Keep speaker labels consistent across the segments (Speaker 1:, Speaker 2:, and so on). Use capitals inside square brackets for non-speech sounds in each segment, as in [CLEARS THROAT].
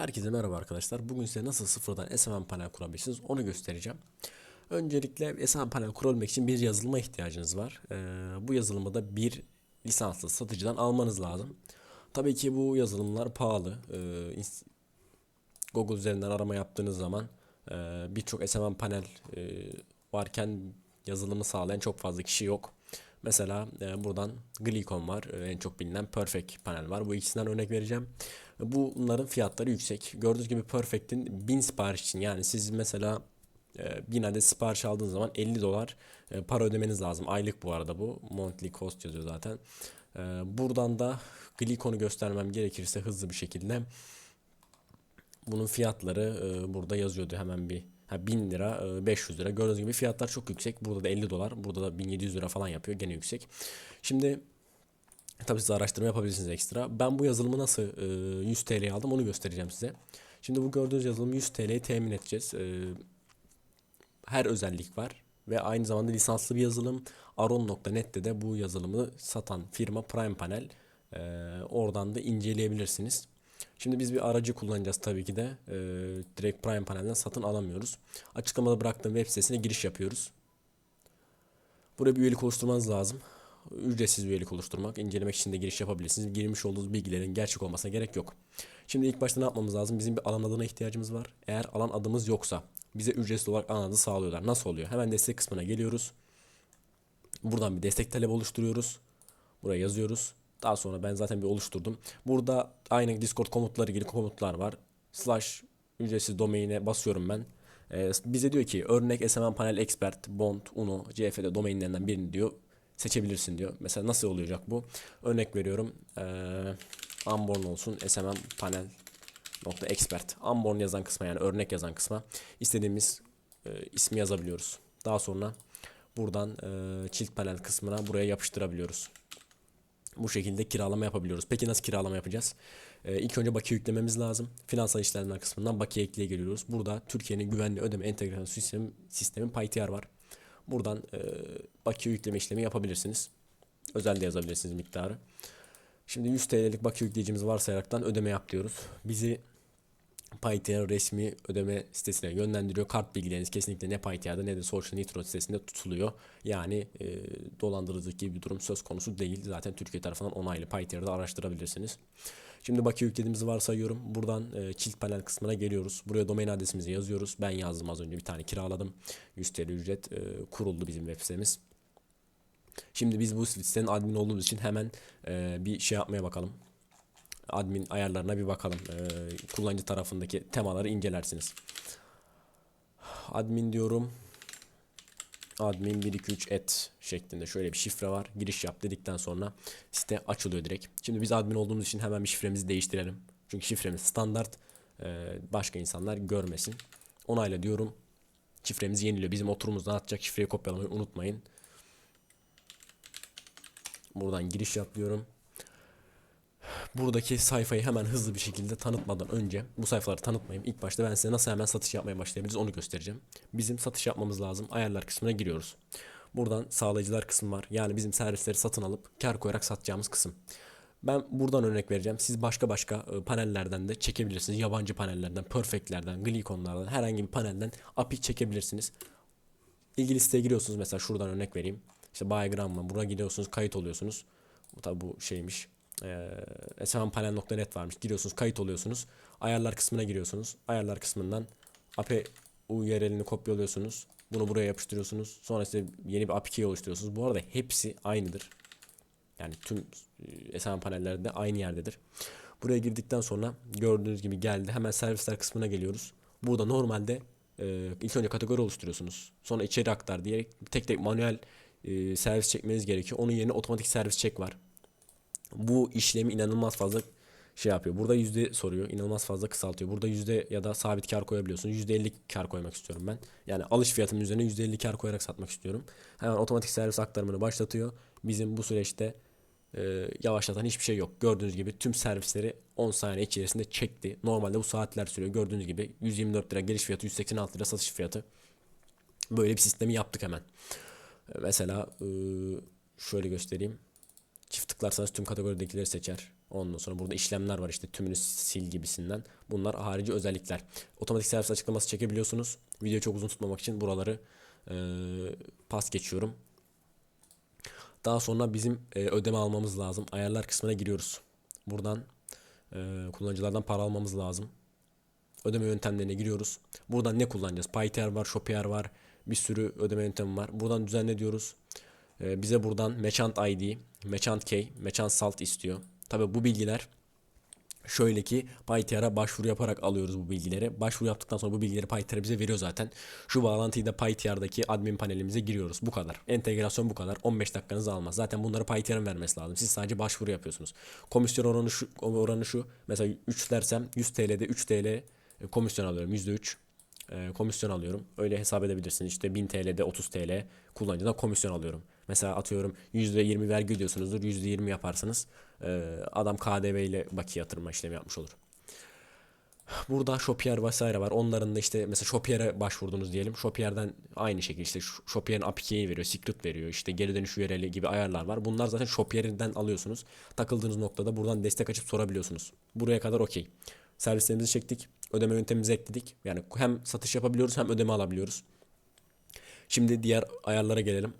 Speaker 1: Herkese merhaba arkadaşlar. Bugün size nasıl sıfırdan SMM panel kurabilirsiniz onu göstereceğim. Öncelikle SMM panel kurabilmek için bir yazılıma ihtiyacınız var. Ee, bu yazılımı da bir lisanslı satıcıdan almanız lazım. Tabii ki bu yazılımlar pahalı. Ee, Google üzerinden arama yaptığınız zaman e, birçok SMM panel e, varken yazılımı sağlayan çok fazla kişi yok. Mesela e, buradan Glycom var. E, en çok bilinen Perfect panel var. Bu ikisinden örnek vereceğim. E, Bunların fiyatları yüksek. Gördüğünüz gibi Perfect'in 1000 sipariş için yani siz mesela e, 1000 adet sipariş aldığınız zaman 50 dolar e, para ödemeniz lazım. Aylık bu arada bu. Monthly cost yazıyor zaten. E, Buradan da Glycon'u göstermem gerekirse hızlı bir şekilde bunun fiyatları e, burada yazıyordu hemen bir ha, 1000 lira e, 500 lira. Gördüğünüz gibi fiyatlar çok yüksek. Burada da 50 dolar. Burada da 1700 lira falan yapıyor. Gene yüksek. Şimdi tabii siz araştırma yapabilirsiniz ekstra. Ben bu yazılımı nasıl e, 100 TL'ye aldım onu göstereceğim size. Şimdi bu gördüğünüz yazılımı 100 TL'ye temin edeceğiz. E, her özellik var ve aynı zamanda lisanslı bir yazılım. Aron.net'te de bu yazılımı satan firma Prime Panel. E, oradan da inceleyebilirsiniz Şimdi biz bir aracı kullanacağız tabii ki de. Ee, direkt Prime panelden satın alamıyoruz. Açıklamada bıraktığım web sitesine giriş yapıyoruz. Buraya bir üyelik oluşturmanız lazım. Ücretsiz bir üyelik oluşturmak. incelemek için de giriş yapabilirsiniz. Girmiş olduğunuz bilgilerin gerçek olmasına gerek yok. Şimdi ilk başta ne yapmamız lazım? Bizim bir alan adına ihtiyacımız var. Eğer alan adımız yoksa bize ücretsiz olarak alan adı sağlıyorlar. Nasıl oluyor? Hemen destek kısmına geliyoruz. Buradan bir destek talebi oluşturuyoruz. Buraya yazıyoruz. Daha sonra ben zaten bir oluşturdum. Burada aynı Discord komutları gibi komutlar var. Slash ücretsiz domaine basıyorum ben. Ee, bize diyor ki örnek SMM panel expert, bond, uno, CFD domainlerinden birini diyor seçebilirsin diyor. Mesela nasıl olacak bu? Örnek veriyorum. Ee, Unborn olsun SMM panel nokta expert. Unborn yazan kısma yani örnek yazan kısma istediğimiz e, ismi yazabiliyoruz. Daha sonra buradan e, çift panel kısmına buraya yapıştırabiliyoruz. Bu şekilde kiralama yapabiliyoruz. Peki nasıl kiralama yapacağız? Ee, ilk önce bakiye yüklememiz lazım. Finansal işlemler kısmından bakiye ekleye geliyoruz. Burada Türkiye'nin güvenli ödeme entegrasyon sistemi, sistemi PyTR var. Buradan e, bakiye yükleme işlemi yapabilirsiniz. Özel de yazabilirsiniz miktarı. Şimdi 100 TL'lik bakiye yükleyicimizi varsayaraktan ödeme yap diyoruz. Bizi PyTR resmi ödeme sitesine yönlendiriyor. Kart bilgileriniz kesinlikle ne PyTR'da ne de Social Nitro sitesinde tutuluyor. Yani e, dolandırıcılık gibi bir durum söz konusu değil. Zaten Türkiye tarafından onaylı PyTR'da araştırabilirsiniz. Şimdi bakiye yüklediğimizi varsayıyorum. Buradan e, çift panel kısmına geliyoruz. Buraya domain adresimizi yazıyoruz. Ben yazdım az önce bir tane kiraladım. 100 TL ücret e, kuruldu bizim web sitemiz. Şimdi biz bu sitenin admin olduğumuz için hemen e, bir şey yapmaya bakalım admin ayarlarına bir bakalım. Ee, kullanıcı tarafındaki temaları incelersiniz. Admin diyorum. Admin 123 et şeklinde şöyle bir şifre var. Giriş yap dedikten sonra site açılıyor direkt. Şimdi biz admin olduğumuz için hemen bir şifremizi değiştirelim. Çünkü şifremiz standart. Ee, başka insanlar görmesin. Onayla diyorum. Şifremiz yeniliyor. Bizim oturumuzdan atacak şifreyi kopyalamayı unutmayın. Buradan giriş yap diyorum buradaki sayfayı hemen hızlı bir şekilde tanıtmadan önce bu sayfaları tanıtmayayım. İlk başta ben size nasıl hemen satış yapmaya başlayabiliriz onu göstereceğim. Bizim satış yapmamız lazım. Ayarlar kısmına giriyoruz. Buradan sağlayıcılar kısmı var. Yani bizim servisleri satın alıp kar koyarak satacağımız kısım. Ben buradan örnek vereceğim. Siz başka başka e, panellerden de çekebilirsiniz. Yabancı panellerden, Perfect'lerden, Glycon'lardan herhangi bir panelden API çekebilirsiniz. İlgili siteye giriyorsunuz. Mesela şuradan örnek vereyim. İşte Biogram'la buraya gidiyorsunuz, kayıt oluyorsunuz. Bu tabi bu şeymiş e, smpanel.net varmış. Giriyorsunuz, kayıt oluyorsunuz. Ayarlar kısmına giriyorsunuz. Ayarlar kısmından API URL'ini kopyalıyorsunuz. Bunu buraya yapıştırıyorsunuz. Sonra size yeni bir API key oluşturuyorsunuz. Bu arada hepsi aynıdır. Yani tüm e, SM panellerde aynı yerdedir. Buraya girdikten sonra gördüğünüz gibi geldi. Hemen servisler kısmına geliyoruz. Burada normalde e, ilk önce kategori oluşturuyorsunuz. Sonra içeri aktar diye tek tek manuel e, servis çekmeniz gerekiyor. Onun yerine otomatik servis çek var bu işlemi inanılmaz fazla şey yapıyor. Burada yüzde soruyor. inanılmaz fazla kısaltıyor. Burada yüzde ya da sabit kar koyabiliyorsun. Yüzde elli kar koymak istiyorum ben. Yani alış fiyatımın üzerine yüzde elli kar koyarak satmak istiyorum. Hemen otomatik servis aktarımını başlatıyor. Bizim bu süreçte e, yavaşlatan hiçbir şey yok. Gördüğünüz gibi tüm servisleri 10 saniye içerisinde çekti. Normalde bu saatler sürüyor. Gördüğünüz gibi 124 lira giriş fiyatı, 186 lira satış fiyatı. Böyle bir sistemi yaptık hemen. Mesela e, şöyle göstereyim. Çift tıklarsanız tüm kategoridekileri seçer. Ondan sonra burada işlemler var işte tümünü sil gibisinden. Bunlar harici özellikler. Otomatik servis açıklaması çekebiliyorsunuz. Videoyu çok uzun tutmamak için buraları e, pas geçiyorum. Daha sonra bizim e, ödeme almamız lazım. Ayarlar kısmına giriyoruz. Buradan e, kullanıcılardan para almamız lazım. Ödeme yöntemlerine giriyoruz. Buradan ne kullanacağız? Payter var, Shopier var. Bir sürü ödeme yöntemi var. Buradan düzenle diyoruz. E, bize buradan Merchant ID, Merchant Key, Merchant Salt istiyor. Tabi bu bilgiler Şöyle ki PyTR'a başvuru yaparak alıyoruz bu bilgileri. Başvuru yaptıktan sonra bu bilgileri PyTR bize veriyor zaten. Şu bağlantıyı da PyTR'daki admin panelimize giriyoruz. Bu kadar. Entegrasyon bu kadar. 15 dakikanızı almaz. Zaten bunları PyTR'ın vermesi lazım. Siz sadece başvuru yapıyorsunuz. Komisyon oranı şu, oranı şu. Mesela 3 dersem 100 TL'de 3 TL e, komisyon alıyorum. %3 e, komisyon alıyorum. Öyle hesap edebilirsiniz. İşte 1000 TL'de 30 TL kullanıcıdan komisyon alıyorum. Mesela atıyorum %20 vergi ödüyorsunuzdur. %20 yaparsınız. E, adam KDV ile bakiye yatırma işlemi yapmış olur. Burada Shopier vesaire var. Onların da işte mesela Shopier'e başvurdunuz diyelim. Shopier'den aynı şekilde işte Shopier'in API'yi veriyor, secret veriyor. işte geri dönüş URL'i gibi ayarlar var. Bunlar zaten Shopier'den alıyorsunuz. Takıldığınız noktada buradan destek açıp sorabiliyorsunuz. Buraya kadar okey. Servislerimizi çektik. Ödeme yöntemimizi ekledik. Yani hem satış yapabiliyoruz hem ödeme alabiliyoruz. Şimdi diğer ayarlara gelelim.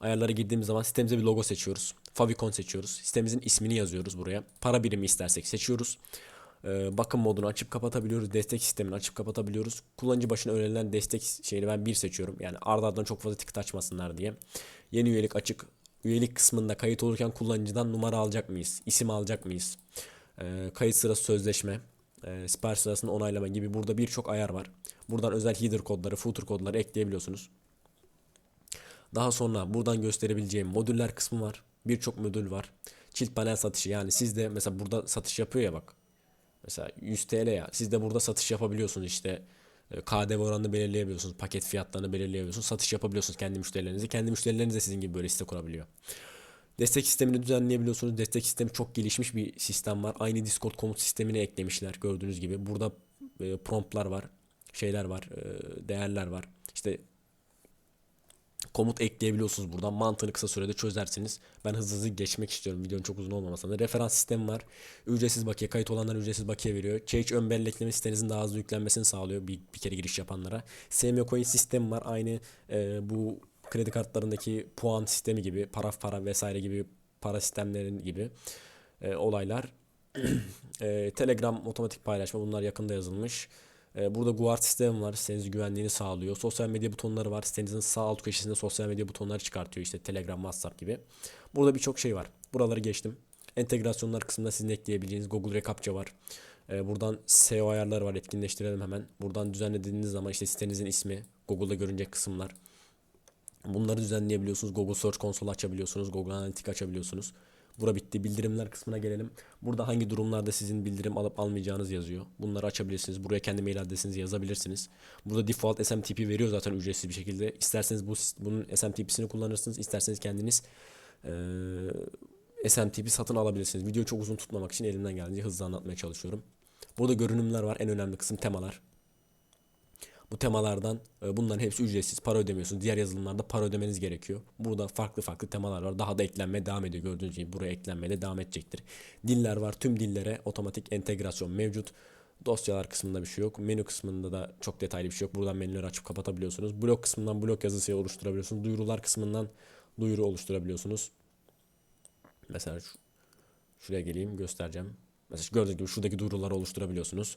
Speaker 1: Ayarlara girdiğimiz zaman sitemize bir logo seçiyoruz. Favicon seçiyoruz. Sitemizin ismini yazıyoruz buraya. Para birimi istersek seçiyoruz. Ee, bakım modunu açıp kapatabiliyoruz. Destek sistemini açıp kapatabiliyoruz. Kullanıcı başına önerilen destek şeyini ben bir seçiyorum. Yani ardı ardına çok fazla ticket açmasınlar diye. Yeni üyelik açık. Üyelik kısmında kayıt olurken kullanıcıdan numara alacak mıyız? İsim alacak mıyız? Ee, kayıt sırası sözleşme. E, sipariş sırasını onaylama gibi burada birçok ayar var. Buradan özel header kodları, footer kodları ekleyebiliyorsunuz. Daha sonra buradan gösterebileceğim modüller kısmı var. Birçok modül var. Çift panel satışı yani siz de mesela burada satış yapıyor ya bak. Mesela 100 TL ya. Siz de burada satış yapabiliyorsunuz işte. E, KDV oranını belirleyebiliyorsunuz. Paket fiyatlarını belirleyebiliyorsunuz. Satış yapabiliyorsunuz kendi müşterilerinize. Kendi müşterileriniz de sizin gibi böyle site kurabiliyor. Destek sistemini düzenleyebiliyorsunuz. Destek sistemi çok gelişmiş bir sistem var. Aynı Discord komut sistemini eklemişler gördüğünüz gibi. Burada e, promptlar var. Şeyler var. E, değerler var. İşte komut ekleyebiliyorsunuz buradan. Mantığını kısa sürede çözersiniz. Ben hızlı hızlı geçmek istiyorum. Videonun çok uzun olmamasına. Referans sistemi var. Ücretsiz bakiye. Kayıt olanlar ücretsiz bakiye veriyor. Change ön bellekleme sitenizin daha hızlı yüklenmesini sağlıyor. Bir, bir kere giriş yapanlara. SME coin sistemi var. Aynı e, bu kredi kartlarındaki puan sistemi gibi. Para para vesaire gibi para sistemlerin gibi e, olaylar. [CLEARS THROAT] e, Telegram otomatik paylaşma bunlar yakında yazılmış. E, burada guard sistemi var. Sitenizin güvenliğini sağlıyor. Sosyal medya butonları var. Sitenizin sağ alt köşesinde sosyal medya butonları çıkartıyor. İşte Telegram, WhatsApp gibi. Burada birçok şey var. Buraları geçtim. Entegrasyonlar kısmında sizin ekleyebileceğiniz Google Recaptcha var. E, buradan SEO ayarları var. Etkinleştirelim hemen. Buradan düzenlediğiniz zaman işte sitenizin ismi, Google'da görünecek kısımlar. Bunları düzenleyebiliyorsunuz. Google Search Console açabiliyorsunuz. Google Analytics açabiliyorsunuz. Bura bitti. Bildirimler kısmına gelelim. Burada hangi durumlarda sizin bildirim alıp almayacağınız yazıyor. Bunları açabilirsiniz. Buraya kendi mail adresinizi yazabilirsiniz. Burada default SMTP veriyor zaten ücretsiz bir şekilde. İsterseniz bu bunun SMTP'sini kullanırsınız. İsterseniz kendiniz e, SMTP satın alabilirsiniz. Videoyu çok uzun tutmamak için elimden geldiğince hızlı anlatmaya çalışıyorum. Burada görünümler var. En önemli kısım temalar. Bu temalardan e, bunların hepsi ücretsiz. Para ödemiyorsunuz. Diğer yazılımlarda para ödemeniz gerekiyor. Burada farklı farklı temalar var. Daha da eklenmeye devam ediyor. Gördüğünüz gibi buraya eklenmeye de devam edecektir. Diller var. Tüm dillere otomatik entegrasyon mevcut. Dosyalar kısmında bir şey yok. Menü kısmında da çok detaylı bir şey yok. Buradan menüleri açıp kapatabiliyorsunuz. Blok kısmından blok yazısı oluşturabiliyorsunuz. Duyurular kısmından duyuru oluşturabiliyorsunuz. Mesela şu, şuraya geleyim göstereceğim. Mesela gördüğünüz gibi şuradaki duyuruları oluşturabiliyorsunuz.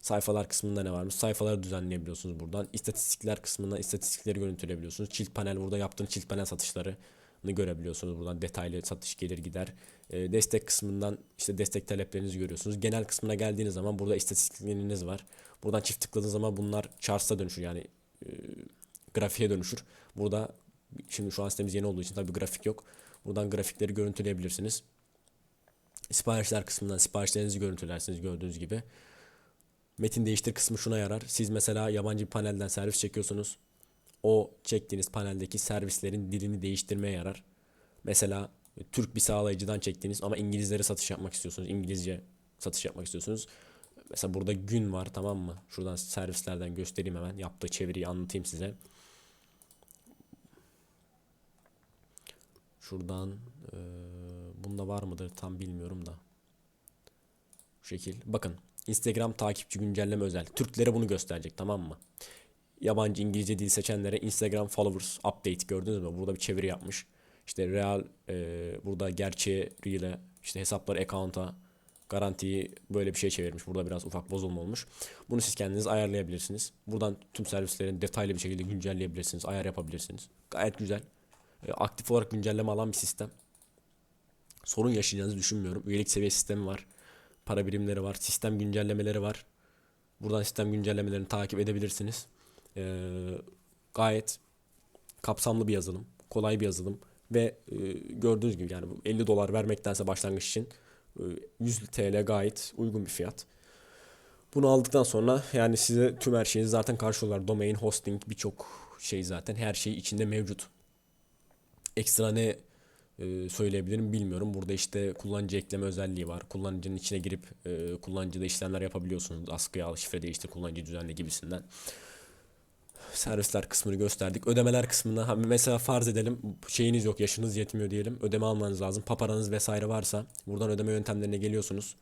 Speaker 1: Sayfalar kısmında ne varmış? Sayfaları düzenleyebiliyorsunuz buradan. İstatistikler kısmından istatistikleri görüntüleyebiliyorsunuz. Çift panel burada yaptığınız çift panel satışlarını görebiliyorsunuz. Buradan detaylı satış gelir gider. E, destek kısmından işte destek taleplerinizi görüyorsunuz. Genel kısmına geldiğiniz zaman burada istatistikleriniz var. Buradan çift tıkladığınız zaman bunlar charts'a dönüşür yani e, grafiğe dönüşür. Burada şimdi şu an sitemiz yeni olduğu için tabii grafik yok. Buradan grafikleri görüntüleyebilirsiniz. Siparişler kısmından siparişlerinizi görüntülersiniz gördüğünüz gibi. Metin değiştir kısmı şuna yarar. Siz mesela yabancı bir panelden servis çekiyorsunuz. O çektiğiniz paneldeki servislerin dilini değiştirmeye yarar. Mesela Türk bir sağlayıcıdan çektiğiniz ama İngilizlere satış yapmak istiyorsunuz. İngilizce satış yapmak istiyorsunuz. Mesela burada gün var tamam mı? Şuradan servislerden göstereyim hemen. Yaptığı çeviriyi anlatayım size. Şuradan e, bunda var mıdır tam bilmiyorum da. Şu şekil. Bakın Instagram takipçi güncelleme özel. Türklere bunu gösterecek tamam mı? Yabancı İngilizce dil seçenlere Instagram followers update gördünüz mü? Burada bir çeviri yapmış. İşte real e, burada gerçeğe real'e işte hesapları account'a garantiyi böyle bir şey çevirmiş. Burada biraz ufak bozulma olmuş. Bunu siz kendiniz ayarlayabilirsiniz. Buradan tüm servislerin detaylı bir şekilde güncelleyebilirsiniz. Ayar yapabilirsiniz. Gayet güzel. E, aktif olarak güncelleme alan bir sistem. Sorun yaşayacağınızı düşünmüyorum. Üyelik seviye sistemi var. Para birimleri var. Sistem güncellemeleri var. Buradan sistem güncellemelerini takip edebilirsiniz. E, gayet kapsamlı bir yazılım. Kolay bir yazılım. Ve e, gördüğünüz gibi yani bu 50 dolar vermektense başlangıç için e, 100 TL gayet uygun bir fiyat. Bunu aldıktan sonra yani size tüm her şeyi zaten karşılıyorlar. Domain, hosting birçok şey zaten her şey içinde mevcut. Ekstra ne e, söyleyebilirim bilmiyorum. Burada işte kullanıcı ekleme özelliği var. Kullanıcının içine girip e, kullanıcıda işlemler yapabiliyorsunuz. Askıya al, şifre değiştir, kullanıcı düzenle gibisinden. Servisler kısmını gösterdik. Ödemeler kısmında ha, mesela farz edelim şeyiniz yok, yaşınız yetmiyor diyelim. Ödeme almanız lazım. Paparanız vesaire varsa buradan ödeme yöntemlerine geliyorsunuz.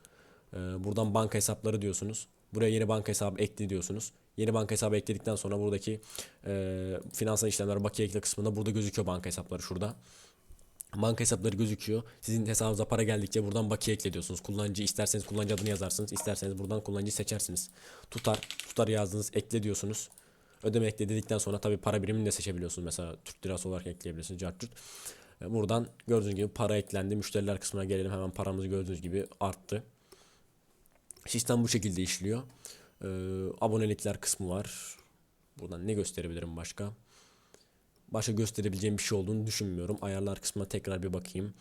Speaker 1: Ee, buradan banka hesapları diyorsunuz. Buraya yeni banka hesabı ekle diyorsunuz. Yeni banka hesabı ekledikten sonra buradaki e, finansal işlemler bakiye ekle kısmında burada gözüküyor banka hesapları şurada. Banka hesapları gözüküyor. Sizin hesabınıza para geldikçe buradan bakiye ekle diyorsunuz. Kullanıcı isterseniz kullanıcı adını yazarsınız. isterseniz buradan kullanıcı seçersiniz. Tutar, tutar yazdınız, ekle diyorsunuz. Ödeme ekle dedikten sonra tabii para birimini de seçebiliyorsunuz. Mesela Türk lirası olarak ekleyebilirsiniz. Cart curt. E, Buradan gördüğünüz gibi para eklendi. Müşteriler kısmına gelelim. Hemen paramız gördüğünüz gibi arttı. Sistem bu şekilde işliyor. Ee, abonelikler kısmı var. Buradan ne gösterebilirim başka? Başka gösterebileceğim bir şey olduğunu düşünmüyorum. Ayarlar kısmına tekrar bir bakayım.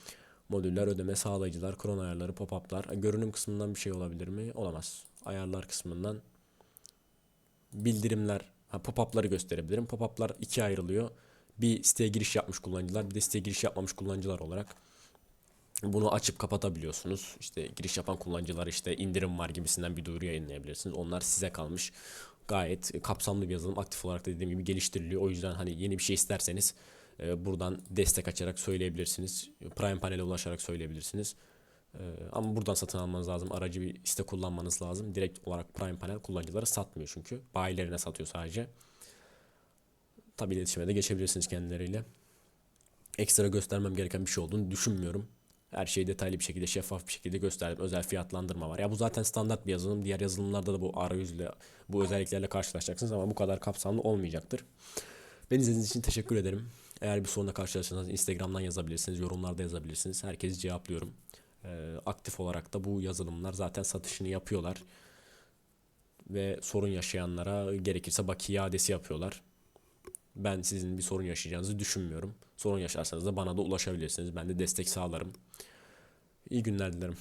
Speaker 1: Modüller, ödeme, sağlayıcılar, kron ayarları, pop-up'lar. Görünüm kısmından bir şey olabilir mi? Olamaz. Ayarlar kısmından bildirimler, pop-up'ları gösterebilirim. Pop-up'lar ikiye ayrılıyor. Bir siteye giriş yapmış kullanıcılar, bir de siteye giriş yapmamış kullanıcılar olarak. Bunu açıp kapatabiliyorsunuz. İşte giriş yapan kullanıcılar işte indirim var gibisinden bir duyuru yayınlayabilirsiniz. Onlar size kalmış. Gayet kapsamlı bir yazılım. Aktif olarak da dediğim gibi geliştiriliyor. O yüzden hani yeni bir şey isterseniz e, buradan destek açarak söyleyebilirsiniz. Prime Panel'e ulaşarak söyleyebilirsiniz. E, ama buradan satın almanız lazım. Aracı bir site kullanmanız lazım. Direkt olarak Prime Panel kullanıcılara satmıyor çünkü. Bayilerine satıyor sadece. Tabii iletişime de geçebilirsiniz kendileriyle. Ekstra göstermem gereken bir şey olduğunu düşünmüyorum. Her şeyi detaylı bir şekilde, şeffaf bir şekilde gösterdim. Özel fiyatlandırma var. Ya bu zaten standart bir yazılım. Diğer yazılımlarda da bu arayüzle, bu özelliklerle karşılaşacaksınız ama bu kadar kapsamlı olmayacaktır. Beni izlediğiniz için teşekkür ederim. Eğer bir sorunla karşılaşırsanız Instagram'dan yazabilirsiniz, yorumlarda yazabilirsiniz. Herkesi cevaplıyorum. Ee, aktif olarak da bu yazılımlar zaten satışını yapıyorlar. Ve sorun yaşayanlara gerekirse bakiye iadesi yapıyorlar. Ben sizin bir sorun yaşayacağınızı düşünmüyorum. Sorun yaşarsanız da bana da ulaşabilirsiniz. Ben de destek sağlarım. İyi günler dilerim.